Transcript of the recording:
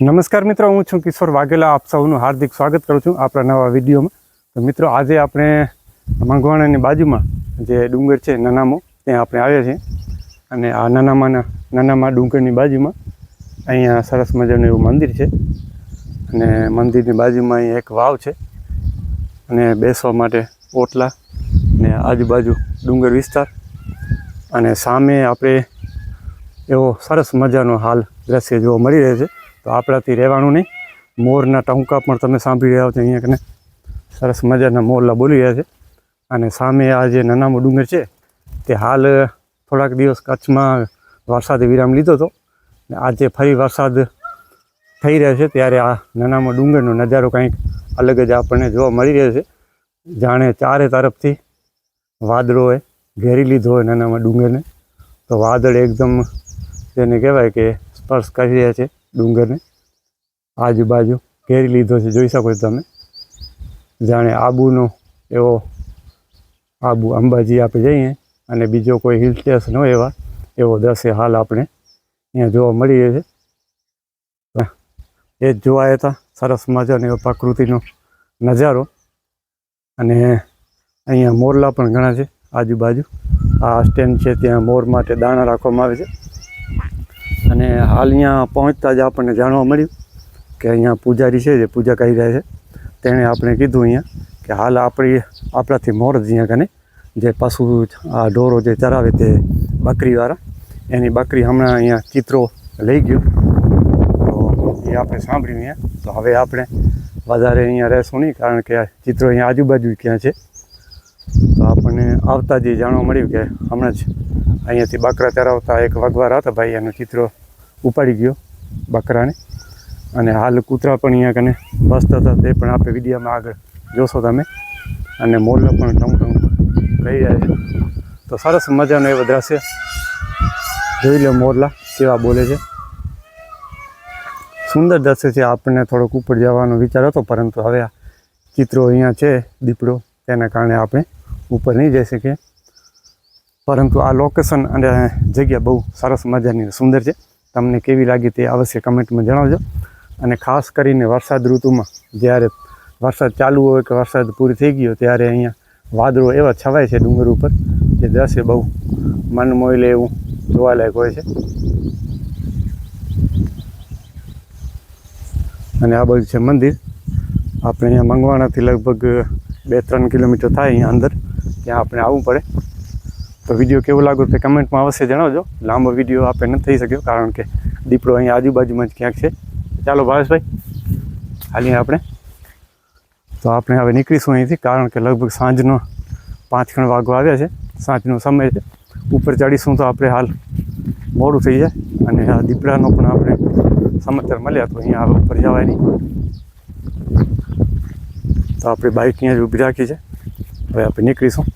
નમસ્કાર મિત્રો, હું છું કિશોર વાઘેલા. આપ સૌનું હાર્દિક સ્વાગત કરું છું આપણા નવા વિડીયોમાં. તો મિત્રો, આજે આપણે માંગવાણાની બાજુમાં જે ડુંગર છે, નાનામો, ત્યાં આપણે આવ્યા છીએ. અને આ નાનામાના, નાનામાં ડુંગરની બાજુમાં અહીંયા સરસ મજાનું એવું મંદિર છે. અને મંદિરની બાજુમાં અહીંયા એક વાવ છે. અને બેસવા માટે ઓટલા ને આજુબાજુ ડુંગર વિસ્તાર. અને સામે આપણે એવો સરસ મજાનો હાલ દ્રશ્ય જોવા મળી રહે છે. તો આપણાથી રહેવાનું નહીં. મોરના ટંકા પણ તમે સાંભળી રહ્યા છો અહીંયા કને. સરસ મજાના મોરલા બોલી રહ્યા છે. અને સામે આ જે નાનામો ડુંગર છે, તે હાલ થોડાક દિવસ કચ્છમાં વરસાદે વિરામ લીધો હતો. આજે ફરી વરસાદ થઈ રહ્યો છે, ત્યારે આ નાનામાં ડુંગરનો નજારો કંઈક અલગ જ આપણને જોવા મળી રહ્યો છે. જાણે ચારે તરફથી વાદળોએ ઘેરી લીધો હોય નાનામાં ડુંગરને. તો વાદળ એકદમ તેને કહેવાય કે સ્પર્શ કરી રહ્યા છે. ડુંગરને આજુબાજુ ઘેરી લીધો છે. જોઈ શકો છો તમે. જાણે આબુનો એવો આબુ અંબાજી આપણે જઈએ અને બીજો કોઈ હિલ સ્ટેશન હોય એવા, એવો દ્રશ્ય હાલ આપણે અહીંયા જોવા મળીએ છે. એ જ જોવા હતા. સરસ મજાનો એવો પ્રકૃતિનો નજારો. અને અહીંયા મોરલા પણ ઘણા છે આજુબાજુ. આ સ્ટેન્ડ છે ત્યાં મોર માટે દાણા રાખવામાં આવે છે. અને હાલ અહીંયા પહોંચતા જ આપણને જાણવા મળ્યું કે અહીંયા પૂજારી છે, જે પૂજા કરી રહ્યા છે. તેણે આપણે કીધું અહીંયા કે હાલ આપણી, આપણાથી મોર જ અહીંયા કને, જે પશુ આ ઢોરો જે ચરાવે તે બકરીવાળા, એની બકરી હમણાં અહીંયા ચિત્રો લઈ ગયું. તો એ આપણે સાંભળ્યું અહીંયા. તો હવે આપણે વધારે અહીંયા રહેશું નહીં, કારણ કે ચિત્રો અહીંયા આજુબાજુ ક્યાં છે. તો આપણને આવતા જ જાણવા મળ્યું કે હમણાં જ અહીંયાથી બકરા ચરાવતા એક વગવાર હતા ભાઈ, એનું ચિત્ર ઉપાડી ગયો બકરાને. અને હાલ કૂતરા પણ અહીંયા કને મસ્ત હતા, તે પણ આપણે વિડીયામાં આગળ જોશો તમે. અને મોરલો પણ ટમ ટમ કહી જાય તો સરસ મજાનો એવો દ્રશ્ય. જોઈ લો મોરલા કેવા બોલે છે. સુંદર દ્રશ્ય છે, આપણને થોડોક ઉપર જવાનો વિચાર હતો, પરંતુ હવે આ ચિત્રો અહીંયા છે, દીપડો, તેના કારણે આપણે ઉપર નહીં જઈ શકીએ. પરંતુ આ લોકેશન અને જગ્યા બહુ સરસ મજાની સુંદર છે. તમને કેવી લાગી તે અવશ્ય કમેન્ટમાં જણાવજો. અને ખાસ કરીને વરસાદ ઋતુમાં જ્યારે વરસાદ ચાલુ હોય કે વરસાદ પૂરી થઈ ગયો ત્યારે અહીંયા વાદળો એવા છવાય છે ડુંગર ઉપર જે દ્રશ્ય બહુ મન મોઈ લે એવું જોવાલાયક હોય છે. અને આ બાજુ છે મંદિર. આપણે અહીંયા મંગવાણાથી લગભગ બે ત્રણ કિલોમીટર થાય અહીંયા અંદર. ત્યાં આપણે આવવું પડે. તો વીડિયો કેવો લાગ્યો તે કમેન્ટમાં અવશ્ય જણાવજો. લાંબો વીડિયો આપણે નથી થઈ શક્યો, કારણ કે દીપડો અહીંયા આજુબાજુમાં જ ક્યાંક છે. ચાલો ભાવેશભાઈ, હાલીએ આપણે. તો આપણે હવે નીકળીશું અહીંથી, કારણ કે લગભગ સાંજનો પાંચ ખણ વાગો આવ્યા છે. સાંજનો સમય છે. ઉપર ચડીશું તો આપણે હાલ મોડું થઈ જાય અને આ દીપડાનો પણ આપણે સમાચાર મળ્યા તો અહીંયા હવે ઉપર જવાય નહીં તો આપણે બાઇક અહીંયા જ ઊભી રાખી છે. હવે આપણે નીકળીશું.